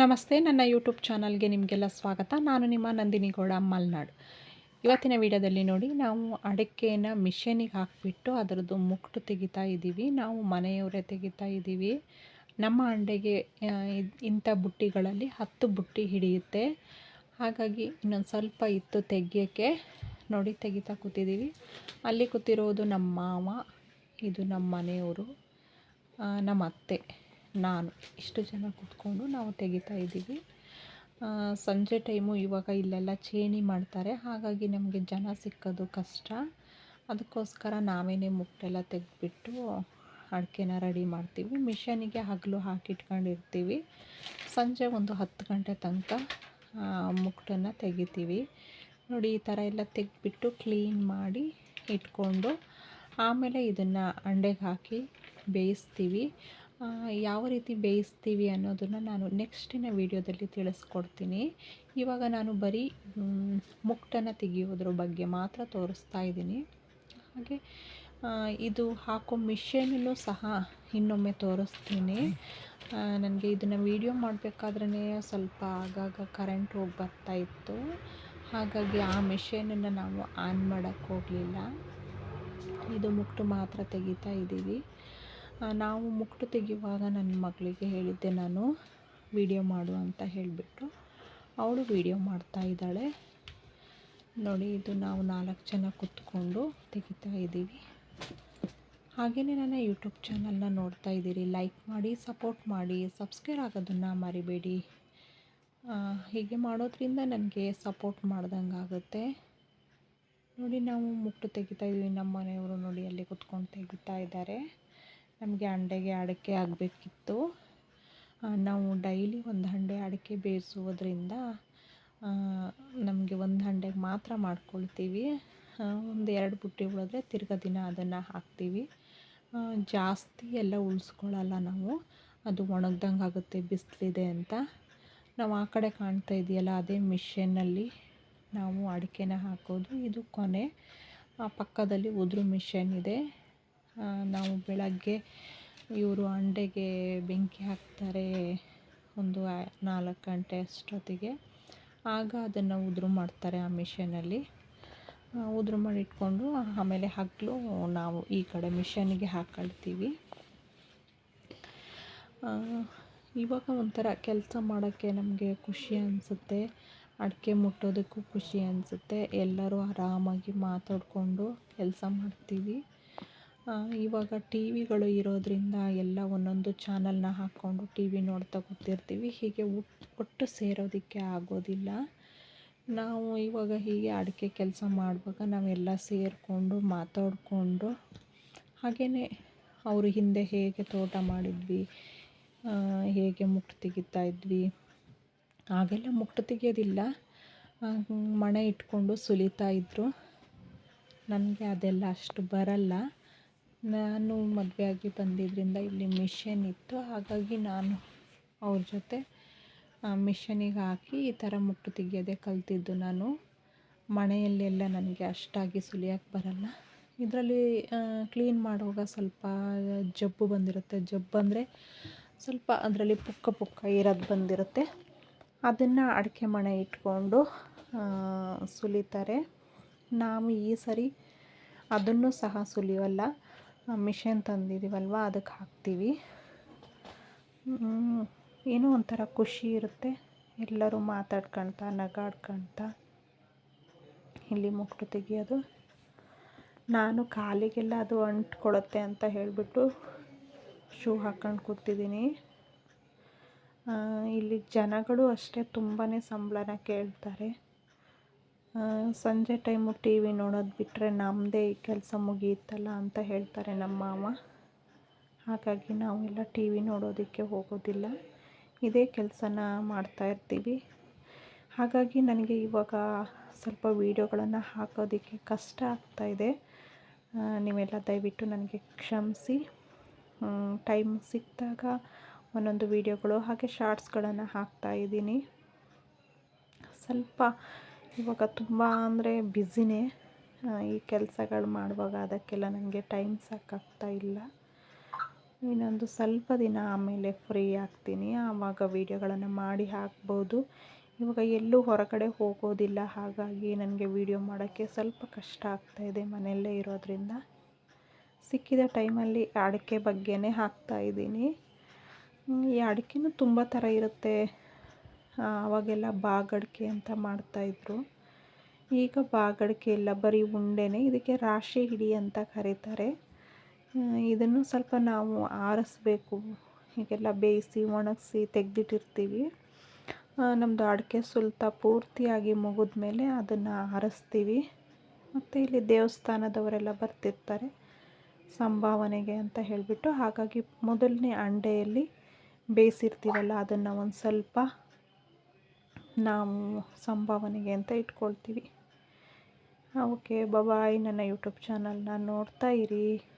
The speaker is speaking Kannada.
ನಮಸ್ತೆ, ನನ್ನ ಯೂಟ್ಯೂಬ್ ಚಾನಲ್ಗೆ ನಿಮಗೆಲ್ಲ ಸ್ವಾಗತ. ನಾನು ನಿಮ್ಮ ನಂದಿನಿ ಗೌಡ ಮಲ್ನಾಡ್. ಇವತ್ತಿನ ವಿಡಿಯೋದಲ್ಲಿ ನೋಡಿ, ನಾವು ಅಡಿಕೆನ ಮಿಷನಿಗೆ ಹಾಕಿಬಿಟ್ಟು ಅದರದ್ದು ಮುಕ್ಟು ತೆಗಿತಾ ಇದ್ದೀವಿ. ನಾವು ಮನೆಯವರೇ ತೆಗಿತಾ ಇದ್ದೀವಿ. ನಮ್ಮ ಅಂಡೆಗೆ ಇಂಥ ಬುಟ್ಟಿಗಳಲ್ಲಿ ಹತ್ತು ಬುಟ್ಟಿ ಹಿಡಿಯುತ್ತೆ. ಹಾಗಾಗಿ ಇನ್ನೊಂದು ಸ್ವಲ್ಪ ಇತ್ತು ತೆಗಿಯೋಕ್ಕೆ. ನೋಡಿ, ತೆಗಿತಾ ಕೂತಿದ್ದೀವಿ. ಅಲ್ಲಿ ಕೂತಿರೋದು ನಮ್ಮ ಮಾವ, ಇದು ನಮ್ಮ ಮನೆಯವರು ನಮ್ಮ ಅತ್ತೆ. ನಾನು ಇಷ್ಟು ಜನ ಕೂತ್ಕೊಂಡು ನಾವು ತೆಗಿತಾ ಇದ್ದೀವಿ. ಸಂಜೆ ಟೈಮು ಇವಾಗ ಇಲ್ಲೆಲ್ಲ ಚೇಣಿ ಮಾಡ್ತಾರೆ. ಹಾಗಾಗಿ ನಮಗೆ ಜನ ಸಿಕ್ಕೋದು ಕಷ್ಟ. ಅದಕ್ಕೋಸ್ಕರ ನಾವೇನೇ ಮುಟ್ಟೆಲ್ಲ ತೆಗೆದ್ಬಿಟ್ಟು ಅಡಿಕೆನ ರೆಡಿ ಮಾಡ್ತೀವಿ. ಮಿಷನಿಗೆ ಹಗಲು ಹಾಕಿಟ್ಕೊಂಡಿರ್ತೀವಿ. ಸಂಜೆ ಒಂದು ಹತ್ತು ಗಂಟೆ ತನಕ ಮುಕ್ಟನ್ನು ತೆಗಿತೀವಿ. ನೋಡಿ, ಈ ಥರ ಎಲ್ಲ ತೆಗೆದ್ಬಿಟ್ಟು ಕ್ಲೀನ್ ಮಾಡಿ ಇಟ್ಕೊಂಡು ಆಮೇಲೆ ಇದನ್ನು ಅಂಡೆಗೆ ಹಾಕಿ ಬೇಯಿಸ್ತೀವಿ. ಯಾವ ರೀತಿ ಬೇಯಿಸ್ತೀವಿ ಅನ್ನೋದನ್ನು ನಾನು ನೆಕ್ಸ್ಟಿನ ವೀಡಿಯೋದಲ್ಲಿ ತಿಳಿಸ್ಕೊಡ್ತೀನಿ. ಇವಾಗ ನಾನು ಬರೀ ಮುಕ್ಟನ್ನು ತೆಗೆಯೋದ್ರ ಬಗ್ಗೆ ಮಾತ್ರ ತೋರಿಸ್ತಾ ಇದ್ದೀನಿ. ಹಾಗೆ ಇದು ಹಾಕೋ ಮಿಷನನ್ನು ಸಹ ಇನ್ನೊಮ್ಮೆ ತೋರಿಸ್ತೀನಿ. ನನಗೆ ಇದನ್ನು ವೀಡಿಯೋ ಮಾಡಬೇಕಾದ್ರೇ ಸ್ವಲ್ಪ ಆಗಾಗ ಕರೆಂಟ್ ಹೋಗಿ ಬರ್ತಾಯಿತ್ತು ಹಾಗಾಗಿ ಆ ಮಿಷನನ್ನು ನಾವು ಆನ್ ಮಾಡೋಕ್ಕೋಗಲಿಲ್ಲ ಇದು ಮುಕ್ಟು ಮಾತ್ರ ತೆಗಿತಾ ಇದ್ದೀವಿ. ನಾವು ಮುಕ್ಟು ತೆಗೆಯುವಾಗ ನನ್ನ ಮಗಳಿಗೆ ಹೇಳಿದ್ದೆ ನಾನು, ವಿಡಿಯೋ ಮಾಡು ಅಂತ ಹೇಳಿಬಿಟ್ಟು ಅವಳು ವಿಡಿಯೋ ಮಾಡ್ತಾ ಇದ್ದಾಳೆ. ನೋಡಿ, ಇದು ನಾವು ನಾಲ್ಕು ಜನ ಕೂತ್ಕೊಂಡು ತೆಗಿತಾ ಇದ್ದೀವಿ. ಹಾಗೆಯೇ ನನ್ನ ಯೂಟ್ಯೂಬ್ ಚಾನಲ್ನ ನೋಡ್ತಾ ಇದ್ದೀರಿ, ಲೈಕ್ ಮಾಡಿ, ಸಪೋರ್ಟ್ ಮಾಡಿ, ಸಬ್ಸ್ಕ್ರೈಬ್ ಆಗೋದನ್ನು ಮರಿಬೇಡಿ. ಹೀಗೆ ಮಾಡೋದ್ರಿಂದ ನನಗೆ ಸಪೋರ್ಟ್ ಮಾಡ್ದಂಗೆ ಆಗುತ್ತೆ. ನೋಡಿ, ನಾವು ಮುಟ್ಟು ತೆಗಿತಾ ಇದ್ದೀವಿ, ನಮ್ಮ ಮನೆಯವರು ನೋಡಿ, ಅಲ್ಲಿ ಕುತ್ಕೊಂಡು ತೆಗಿತಾ ಇದ್ದಾರೆ. ನಮಗೆ ಹಂಡೆಗೆ ಅಡಿಕೆ ಆಗಬೇಕಿತ್ತು. ನಾವು ಡೈಲಿ ಒಂದು ಹಂಡೆ ಅಡಿಕೆ ಬೇಯಿಸೋದ್ರಿಂದ ನಮಗೆ ಒಂದು ಹಂಡೆಗೆ ಮಾತ್ರ ಮಾಡ್ಕೊಳ್ತೀವಿ. ಒಂದು ಎರಡು ಬುಟ್ಟಿ ಉಳಿದ್ರೆ ತಿರ್ಗಾ ದಿನ ಅದನ್ನು ಹಾಕ್ತೀವಿ. ಜಾಸ್ತಿ ಎಲ್ಲ ಉಳಿಸ್ಕೊಳ್ಳಲ್ಲ ನಾವು. ಅದು ಒಣಗ್ದಂಗೆ ಆಗುತ್ತೆ, ಬಿಸಿಲಿದೆ ಅಂತ. ನಾವು ಆ ಕಡೆ ಕಾಣ್ತಾ ಇದೆಯಲ್ಲ, ಅದೇ ಮಿಷನ್ನಲ್ಲಿ ನಾವು ಅಡಿಕೆನ ಹಾಕೋದು. ಇದು ಕೊನೆ. ಆ ಪಕ್ಕದಲ್ಲಿ ಉದುರು ಮಿಷನ್ ಇದೆ. ನಾವು ಬೆಳಗ್ಗೆ ಇವರು ಅಂಡೆಗೆ ಬೆಂಕಿ ಹಾಕ್ತಾರೆ ಒಂದು ನಾಲ್ಕು ಗಂಟೆ ಅಷ್ಟೊತ್ತಿಗೆ. ಆಗ ಅದನ್ನು ಉದುರು ಮಾಡ್ತಾರೆ ಆ ಮಿಷನಲ್ಲಿ. ಉದುರು ಮಾಡಿ ಇಟ್ಕೊಂಡು ಆಮೇಲೆ ಹಗಲು ನಾವು ಈ ಕಡೆ ಮಿಷನ್ನಿಗೆ ಹಾಕೊಳ್ತೀವಿ. ಇವಾಗ ಒಂಥರ ಕೆಲಸ ಮಾಡೋಕ್ಕೆ ನಮಗೆ ಖುಷಿ ಅನಿಸುತ್ತೆ, ಅಡಿಕೆ ಮುಟ್ಟೋದಕ್ಕೂ ಖುಷಿ ಅನಿಸುತ್ತೆ. ಎಲ್ಲರೂ ಆರಾಮಾಗಿ ಮಾತಾಡಿಕೊಂಡು ಕೆಲಸ ಮಾಡ್ತೀವಿ. ಇವಾಗ ಟಿ ವಿಗಳು ಇರೋದರಿಂದ ಎಲ್ಲ ಒಂದೊಂದು ಚಾನಲ್ನ ಹಾಕ್ಕೊಂಡು ಟಿ ವಿ ನೋಡ್ತಾ ಕೂತಿರ್ತೀವಿ. ಹೀಗೆ ಒಟ್ಟು ಸೇರೋದಕ್ಕೆ ಆಗೋದಿಲ್ಲ. ನಾವು ಇವಾಗ ಹೀಗೆ ಅಡಿಕೆ ಕೆಲಸ ಮಾಡುವಾಗ ನಾವೆಲ್ಲ ಸೇರಿಕೊಂಡು ಮಾತಾಡಿಕೊಂಡು ಹಾಗೆಯೇ ಅವರು ಹಿಂದೆ ಹೇಗೆ ತೋಟ ಮಾಡಿದ್ವಿ ಹೇಗೆ ಮುಟ್ಟು ತೆಗಿತಾ ಇದ್ವಿ ಆಗೆಲ್ಲ ಮುಟ್ಟು ತೆಗೆಯೋದಿಲ್ಲ. ಮಣೆ ಇಟ್ಕೊಂಡು ಸುಲಿತಾ ಇದ್ದರು ನನಗೆ ಅದೆಲ್ಲ ಅಷ್ಟು ಬರಲ್ಲ. ನಾನು ಮದುವೆಯಾಗಿ ಬಂದಿದ್ದರಿಂದ ಇಲ್ಲಿ ಮಿಷನ್ ಇತ್ತು. ಹಾಗಾಗಿ ನಾನು ಅವ್ರ ಜೊತೆ ಮಿಷನಿಗೆ ಹಾಕಿ ಈ ಥರ ಮುಟ್ಟು ತೆಗಿಯೋದೇ ಕಲಿತಿದ್ದು ನಾನು. ಮನೆಯಲ್ಲೆಲ್ಲ ನನಗೆ ಅಷ್ಟಾಗಿ ಸುಲಿಯೋಕ್ಕೆ ಬರಲ್ಲ. ಇದರಲ್ಲಿ ಕ್ಲೀನ್ ಮಾಡುವಾಗ ಸ್ವಲ್ಪ ಜಬ್ಬು ಬಂದಿರುತ್ತೆ. ಜಬ್ಬು ಅಂದರೆ ಸ್ವಲ್ಪ ಅದರಲ್ಲಿ ಪುಕ್ಕ ಪುಕ್ಕ ಇರೋದು ಬಂದಿರುತ್ತೆ. ಅದನ್ನು ಅಡಿಕೆ ಮಣೆ ಇಟ್ಕೊಂಡು ಸುಲಿತಾರೆ. ನಾವು ಈ ಸರಿ ಅದನ್ನು ಸಹ ಸುಲಿಯೋಲ್ಲ. ಮಿಷನ್ ತಂದಿದ್ದೀವಲ್ವ ಅದಕ್ಕೆ ಹಾಕ್ತೀವಿ. ಏನೋ ಒಂಥರ ಖುಷಿ ಇರುತ್ತೆ. ಎಲ್ಲರೂ ಮಾತಾಡ್ಕೊಳ್ತಾ ನಗಾಡ್ಕೊಳ್ತಾ ಇಲ್ಲಿ ಮುಕ್ಕು ತೆಗಿಯೋದು. ನಾನು ಕಾಲಿಗೆಲ್ಲ ಅದು ಅಂಟ್ಕೊಳುತ್ತೆ ಅಂತ ಹೇಳಿಬಿಟ್ಟು ಶೂ ಹಾಕ್ಕೊಂಡು ಕೂತಿದ್ದೀನಿ. ಇಲ್ಲಿ ಜನಗಳು ಅಷ್ಟೇ ತುಂಬಾ ಸಂಬಳನ ಕೇಳ್ತಾರೆ. ಸಂಜೆ ಟೈಮು ಟಿ ವಿ ನೋಡೋದು ಬಿಟ್ಟರೆ ನಮ್ಮದೇ ಕೆಲಸ ಮುಗಿಯುತ್ತಲ್ಲ ಅಂತ ಹೇಳ್ತಾರೆ ನಮ್ಮ ಮಾವ. ಹಾಗಾಗಿ ನಾವೆಲ್ಲ ಟಿ ವಿ ನೋಡೋದಕ್ಕೆ ಹೋಗೋದಿಲ್ಲ. ಇದೇ ಕೆಲಸನ ಮಾಡ್ತಾಯಿರ್ತೀವಿ ಹಾಗಾಗಿ ನನಗೆ ಇವಾಗ ಸ್ವಲ್ಪ ವೀಡಿಯೋಗಳನ್ನು ಹಾಕೋದಕ್ಕೆ ಕಷ್ಟ ಆಗ್ತಾಯಿದೆ ನೀವೆಲ್ಲ ದಯವಿಟ್ಟು ನನಗೆ ಕ್ಷಮಿಸಿ. ಟೈಮ್ ಸಿಕ್ಕಿದಾಗ ಒಂದೊಂದು ವೀಡಿಯೋಗಳು ಹಾಗೆ ಶಾರ್ಟ್ಸ್ಗಳನ್ನು ಹಾಕ್ತಾಯಿದ್ದೀನಿ ಸ್ವಲ್ಪ ಇವಾಗ ತುಂಬ ಅಂದರೆ ಬ್ಯುಸಿನೇ ಈ ಕೆಲಸಗಳು ಮಾಡುವಾಗ ಅದಕ್ಕೆಲ್ಲ ನನಗೆ ಟೈಮ್ ಸಾಕಾಗ್ತಾ ಇಲ್ಲ. ಇನ್ನೊಂದು ಸ್ವಲ್ಪ ದಿನ ಆಮೇಲೆ ಫ್ರೀ ಆಗ್ತೀನಿ. ಆವಾಗ ವೀಡಿಯೋಗಳನ್ನು ಮಾಡಿ ಹಾಕ್ಬೋದು. ಇವಾಗ ಎಲ್ಲೂ ಹೊರಗಡೆ ಹೋಗೋದಿಲ್ಲ, ಹಾಗಾಗಿ ನನಗೆ ವೀಡಿಯೋ ಮಾಡೋಕ್ಕೆ ಸ್ವಲ್ಪ ಕಷ್ಟ ಆಗ್ತಾಯಿದೆ ಮನೆಯಲ್ಲೇ ಇರೋದ್ರಿಂದ. ಸಿಕ್ಕಿದ ಟೈಮಲ್ಲಿ ಅಡಿಕೆ ಬಗ್ಗೆನೇ ಹಾಕ್ತಾಯಿದ್ದೀನಿ ಈ ಅಡಿಕೆನೂ ತುಂಬ ಥರ ಇರುತ್ತೆ. ಅವಾಗೆಲ್ಲ ಬಾಗಡಿಕೆ ಅಂತ ಮಾಡ್ತಾಯಿದ್ರು ಈಗ ಬಾಗಡಿಕೆ ಇಲ್ಲ, ಬರೀ ಉಂಡೆನೇ. ಇದಕ್ಕೆ ರಾಶಿ ಹಿಡಿ ಅಂತ ಕರೀತಾರೆ. ಇದನ್ನು ಸ್ವಲ್ಪ ನಾವು ಆರಿಸ್ಬೇಕು. ಹೀಗೆಲ್ಲ ಬೇಯಿಸಿ, ಒಣಗಿಸಿ ತೆಗೆದಿಟ್ಟಿರ್ತೀವಿ. ನಮ್ಮದು ಅಡಿಕೆ ಸುಲ್ತ ಪೂರ್ತಿಯಾಗಿ ಮುಗಿದ ಮೇಲೆ ಅದನ್ನು ಆರಿಸ್ತೀವಿ. ಮತ್ತು ಇಲ್ಲಿ ದೇವಸ್ಥಾನದವರೆಲ್ಲ ಬರ್ತಿರ್ತಾರೆ, ಸಂಭಾವನೆಗೆ ಅಂತ ಹೇಳಿಬಿಟ್ಟು. ಹಾಗಾಗಿ ಮೊದಲನೇ ಅಂಡೆಯಲ್ಲಿ ಬೇಯಿಸಿರ್ತೀವಲ್ಲ ಅದನ್ನು ಒಂದು ಸ್ವಲ್ಪ ನಾವು ಸಂಭಾವನೆಗೆ ಅಂತ ಇಟ್ಕೊಳ್ತೀವಿ. ಓಕೆ ಬಬಾಯ್ ನನ್ನ ಯೂಟ್ಯೂಬ್ ಚಾನಲ್ನ ನೋಡ್ತಾ ಇರಿ.